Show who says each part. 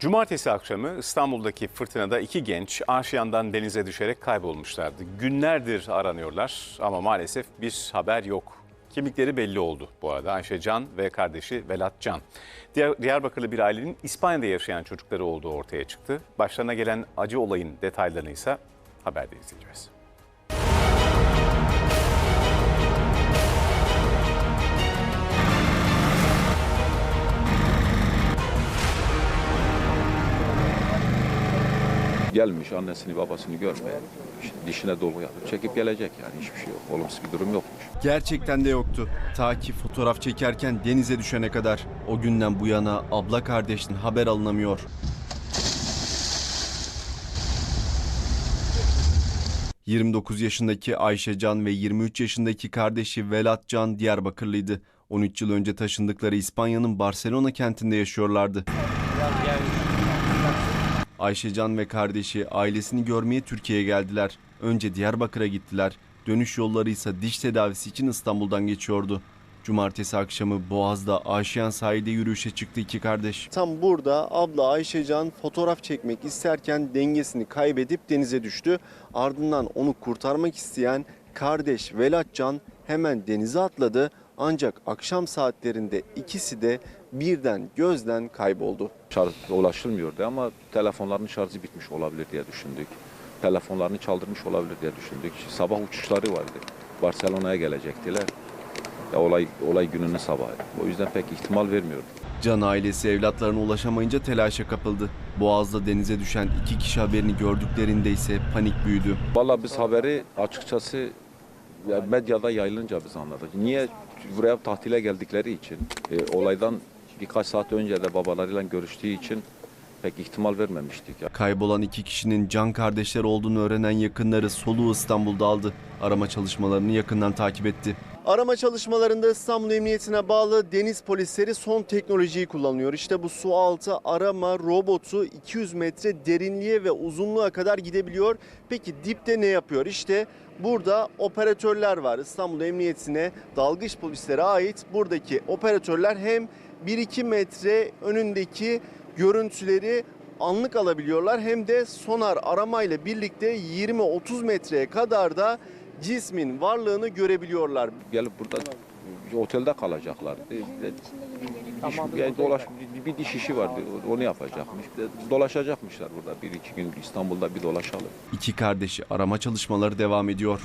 Speaker 1: Cumartesi akşamı İstanbul'daki fırtınada iki genç Aşiyan'dan denize düşerek kaybolmuşlardı. Günlerdir aranıyorlar ama maalesef bir haber yok. Kimlikleri belli oldu bu arada Ayşe Can ve kardeşi Velat Can. Diyar- Diyarbakırlı bir ailenin İspanya'da yaşayan çocukları olduğu ortaya çıktı. Başlarına gelen acı olayın detaylarını ise haberde izleyeceğiz.
Speaker 2: Gelmiş annesini babasını görmeye. İşte dişine dolgu yapıp çekip gelecek yani hiçbir şey yok. Olumsuz bir durum yokmuş.
Speaker 3: Gerçekten de yoktu. Ta ki fotoğraf çekerken denize düşene kadar. O günden bu yana abla kardeşten haber alınamıyor. ...29 yaşındaki Ayşe Can ve 23 yaşındaki kardeşi Velat Can Diyarbakırlıydı. 13 yıl önce taşındıkları İspanya'nın Barcelona kentinde yaşıyorlardı. Ayşecan ve kardeşi ailesini görmeye Türkiye'ye geldiler. Önce Diyarbakır'a gittiler. Dönüş yolları ise diş tedavisi için İstanbul'dan geçiyordu. Cumartesi akşamı Boğaz'da Aşiyan sahilde yürüyüşe çıktı iki kardeş. Tam burada abla Ayşecan fotoğraf çekmek isterken dengesini kaybedip denize düştü. Ardından onu kurtarmak isteyen kardeş Velatcan hemen denize atladı. Ancak akşam saatlerinde ikisi de birden gözden kayboldu.
Speaker 2: Şarj ulaşılmıyordu ama telefonlarının şarjı bitmiş olabilir diye düşündük. Telefonlarını çaldırmış olabilir diye düşündük. Sabah uçuşları vardı. Barcelona'ya gelecektiler. Ya olay olay gününün sabahı. O yüzden pek ihtimal vermiyorduk.
Speaker 3: Can ailesi evlatlarına ulaşamayınca telaşa kapıldı. Boğaz'da denize düşen iki kişi haberini gördüklerinde ise panik büyüdü.
Speaker 2: Vallahi biz haberi açıkçası medyada yayılınca biz anladık. Niye buraya tatile geldikleri için, e, olaydan birkaç saat önce de babalarıyla görüştüğü için pek ihtimal vermemiştik. Ya.
Speaker 3: Kaybolan iki kişinin can kardeşler olduğunu öğrenen yakınları soluğu İstanbul'da aldı. Arama çalışmalarını yakından takip etti. Arama çalışmalarında İstanbul Emniyetine bağlı deniz polisleri son teknolojiyi kullanıyor. İşte bu su altı arama robotu 200 metre derinliğe ve uzunluğa kadar gidebiliyor. Peki dipte ne yapıyor? İşte burada operatörler var. İstanbul Emniyetine dalgıç polislere ait buradaki operatörler hem 1-2 metre önündeki görüntüleri anlık alabiliyorlar hem de sonar aramayla birlikte 20-30 metreye kadar da cismin varlığını görebiliyorlar.
Speaker 2: Gelip burada otelde kalacaklardı. İşte diş, yani dolaş, bir, bir diş işi vardı. Onu yapacakmış. Dolaşacakmışlar burada. Bir iki gün İstanbul'da bir dolaşalım.
Speaker 3: İki kardeşi arama çalışmaları devam ediyor.